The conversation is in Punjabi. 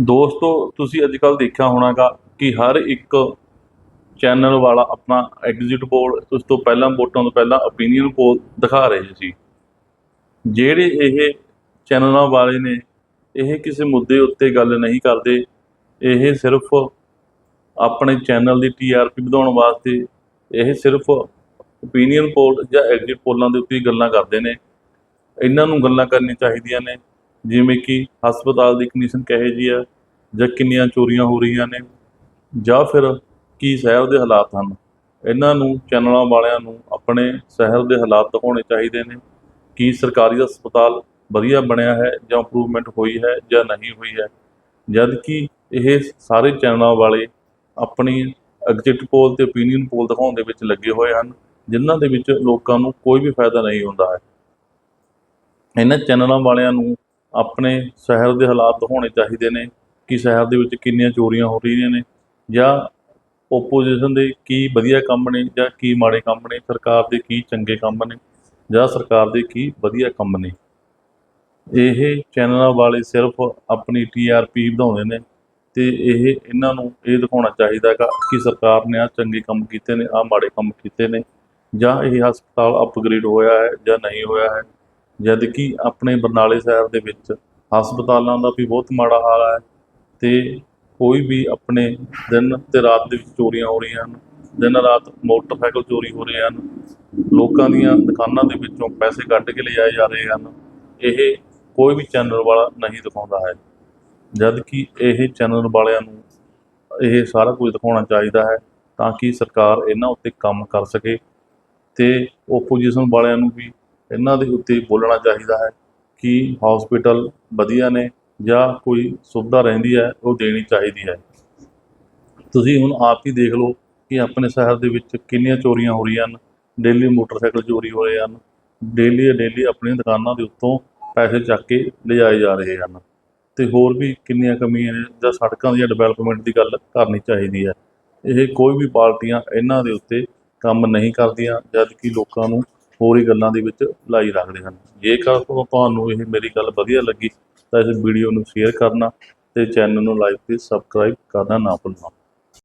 ਦੋਸਤੋ, ਤੁਸੀਂ ਅੱਜ ਕੱਲ ਦੇਖਿਆ ਹੋਣਾਗਾ ਕਿ ਹਰ ਇੱਕ ਚੈਨਲ ਵਾਲਾ ਆਪਣਾ ਐਗਜ਼ਿਟ ਪੋਲ ਉਸ ਤੋਂ ਪਹਿਲਾਂ, ਵੋਟਾਂ ਤੋਂ ਪਹਿਲਾਂ ਓਪੀਨੀਅਨ ਪੋਲ ਦਿਖਾ ਰਹੇ ਸੀ। ਜਿਹੜੇ ਇਹ ਚੈਨਲਾਂ ਵਾਲੇ ਨੇ, ਇਹ ਕਿਸੇ ਮੁੱਦੇ ਉੱਤੇ ਗੱਲ ਨਹੀਂ ਕਰਦੇ। ਇਹ ਸਿਰਫ ਆਪਣੇ ਚੈਨਲ ਦੀ ਟੀਆਰਪੀ ਵਧਾਉਣ ਵਾਸਤੇ, ਇਹ ਸਿਰਫ ਓਪੀਨੀਅਨ ਪੋਲ ਜਾਂ ਐਗਜ਼ਿਟ ਪੋਲਾਂ ਦੇ ਉੱਤੇ ਗੱਲਾਂ ਕਰਦੇ ਨੇ। ਇਹਨਾਂ ਨੂੰ ਗੱਲਾਂ ਕਰਨੀਆਂ ਚਾਹੀਦੀਆਂ ਨੇ। ਜਿਵੇਂ ਕਿ ਹਸਪਤਾਲ ਦੀ ਕੰਡੀਸ਼ਨ ਕਹੇ ਜੀ ਆ, ਜਾਂ ਕਿੰਨੀਆਂ ਚੋਰੀਆਂ ਹੋ ਰਹੀਆਂ ਨੇ, ਜਾਂ ਫਿਰ ਕੀ ਸ਼ਹਿਰ ਦੇ ਹਾਲਾਤ ਹਨ। ਇਹਨਾਂ ਨੂੰ, ਚੈਨਲਾਂ ਵਾਲਿਆਂ ਨੂੰ ਆਪਣੇ ਸ਼ਹਿਰ ਦੇ ਹਾਲਾਤ ਦਿਖਾਉਣੇ ਚਾਹੀਦੇ ਨੇ ਕੀ ਸਰਕਾਰੀ ਹਸਪਤਾਲ ਵਧੀਆ ਬਣਿਆ ਹੈ, ਜਾਂ ਇੰਪਰੂਵਮੈਂਟ ਹੋਈ ਹੈ, ਜਾਂ ਨਹੀਂ ਹੋਈ ਹੈ। ਜਦ ਕਿ ਇਹ ਸਾਰੇ ਚੈਨਲਾਂ ਵਾਲੇ ਆਪਣੀ ਐਗਜ਼ਿਟ ਪੋਲ ਤੇ ਓਪੀਨੀਅਨ ਪੋਲ ਦਿਖਾਉਣ ਦੇ ਵਿੱਚ ਲੱਗੇ ਹੋਏ ਹਨ, ਜਿਨ੍ਹਾਂ ਦੇ ਵਿੱਚ ਲੋਕਾਂ ਨੂੰ ਕੋਈ ਵੀ ਫਾਇਦਾ ਨਹੀਂ ਹੁੰਦਾ ਹੈ। ਇਹਨਾਂ ਚੈਨਲਾਂ ਵਾਲਿਆਂ ਨੂੰ ਆਪਣੇ ਸ਼ਹਿਰ ਦੇ ਹਾਲਾਤ ਦਿਖਾਉਣੇ ਚਾਹੀਦੇ ਨੇ, ਕਿ ਸ਼ਹਿਰ ਦੇ ਵਿੱਚ ਕਿੰਨੀਆਂ ਚੋਰੀਆਂ ਹੋ ਰਹੀਆਂ ਨੇ, ਜਾਂ ਓਪੋਜੀਸ਼ਨ ਦੇ ਕੀ ਵਧੀਆ ਕੰਮ ਨੇ, ਜਾਂ ਕੀ ਮਾੜੇ ਕੰਮ ਨੇ, ਸਰਕਾਰ ਦੇ ਕੀ ਚੰਗੇ ਕੰਮ ਨੇ, ਜਾਂ ਸਰਕਾਰ ਦੇ ਕੀ ਵਧੀਆ ਕੰਮ ਨੇ। ਇਹ ਚੈਨਲਾਂ ਵਾਲੇ ਸਿਰਫ ਆਪਣੀ ਟੀਆਰਪੀ ਵਧਾਉਂਦੇ ਨੇ ਤੇ ਇਹ ਇਹਨਾਂ ਨੂੰ ਇਹ ਦਿਖਾਉਣਾ ਚਾਹੀਦਾ ਗਾ ਕਿ ਸਰਕਾਰ ਨੇ ਆ ਚੰਗੇ ਕੰਮ ਕੀਤੇ ਨੇ ਆ ਮਾੜੇ ਕੰਮ ਕੀਤੇ ਨੇ, ਜਾਂ ਇਹ ਹਸਪਤਾਲ ਅਪਗ੍ਰੇਡ ਹੋਇਆ ਹੈ ਜਾਂ ਨਹੀਂ ਹੋਇਆ ਹੈ। ਜਦ ਕਿ ਆਪਣੇ ਬਰਨਾਲੇ ਸ਼ਹਿਰ ਦੇ ਵਿੱਚ ਹਸਪਤਾਲਾਂ ਦਾ ਵੀ ਬਹੁਤ ਮਾੜਾ ਹਾਲ ਹੈ ਤੇ ਕੋਈ ਵੀ ਆਪਣੇ ਦਿਨ ਤੇ ਰਾਤ ਦੇ ਵਿੱਚ ਚੋਰੀਆਂ ਹੋ ਰਹੀਆਂ ਹਨ, ਦਿਨ ਰਾਤ ਮੋਟਰਸਾਈਕਲ ਚੋਰੀ ਹੋ ਰਹੇ ਹਨ, ਲੋਕਾਂ ਦੀਆਂ ਦੁਕਾਨਾਂ ਦੇ ਵਿੱਚੋਂ ਪੈਸੇ ਕੱਢ ਕੇ ਲਿਜਾਏ ਜਾ ਰਹੇ ਹਨ, ਇਹ ਕੋਈ ਵੀ ਚੈਨਲ ਵਾਲਾ ਨਹੀਂ ਦਿਖਾਉਂਦਾ ਹੈ। ਜਦ ਕਿ ਇਹ ਚੈਨਲ ਵਾਲਿਆਂ ਨੂੰ ਇਹ ਸਾਰਾ ਕੁਝ ਦਿਖਾਉਣਾ ਚਾਹੀਦਾ ਹੈ ਤਾਂ ਕਿ ਸਰਕਾਰ ਇਹਨਾਂ ਉੱਤੇ ਕੰਮ ਕਰ ਸਕੇ ਤੇ ਓਪੋਜੀਸ਼ਨ ਵਾਲਿਆਂ ਨੂੰ ਵੀ ਇਹਨਾਂ ਦੇ ਉੱਤੇ ਬੋਲਣਾ ਚਾਹੀਦਾ ਹੈ ਕਿ ਹਸਪੀਟਲ ਵਧੀਆ ਨੇ ਜਾਂ ਕੋਈ ਸੁਵਿਧਾ ਰਹਿੰਦੀ ਹੈ, ਉਹ ਦੇਣੀ ਚਾਹੀਦੀ ਹੈ। ਤੁਸੀਂ ਹੁਣ ਆਪ ਹੀ ਦੇਖ ਲਓ ਕਿ ਆਪਣੇ ਸ਼ਹਿਰ ਦੇ ਵਿੱਚ ਕਿੰਨੀਆਂ ਚੋਰੀਆਂ ਹੋ ਰਹੀਆਂ ਹਨ ਡੇਲੀ ਮੋਟਰਸਾਈਕਲ ਚੋਰੀ ਹੋ ਰਹੇ ਹਨ ਡੇਲੀ ਡੇਲੀ ਆਪਣੀਆਂ ਦੁਕਾਨਾਂ ਦੇ ਉੱਤੋਂ ਪੈਸੇ ਚੱਕ ਕੇ ਲਿਜਾਏ ਜਾ ਰਹੇ ਹਨ ਤੇ ਹੋਰ ਵੀ ਕਿੰਨੀਆਂ ਕਮੀਆਂ ਨੇ ਜਾਂ ਸੜਕਾਂ ਦੀ ਡਿਵੈਲਪਮੈਂਟ ਦੀ ਗੱਲ ਕਰਨੀ ਚਾਹੀਦੀ ਹੈ। ਇਹ ਕੋਈ ਵੀ ਪਾਰਟੀਆਂ ਇਹਨਾਂ ਦੇ ਉੱਤੇ ਕੰਮ ਨਹੀਂ ਕਰਦੀਆਂ ਜਦ ਕਿ ਲੋਕਾਂ ਨੂੰ ਹੋਰ ਹੀ ਗੱਲਾਂ ਦੇ ਵਿੱਚ ਲਾਈ ਰੱਖਦੇ ਹਨ। ਜੇਕਰ ਤੁਹਾਨੂੰ ਇਹ ਮੇਰੀ ਗੱਲ ਵਧੀਆ ਲੱਗੀ, ਤਾਂ ਇਸ ਵੀਡੀਓ ਨੂੰ ਸ਼ੇਅਰ ਕਰਨਾ ਤੇ ਚੈਨਲ ਨੂੰ ਲਾਈਕ ਤੇ ਸਬਸਕ੍ਰਾਈਬ ਕਰਨਾ ਨਾ ਭੁੱਲਣਾ।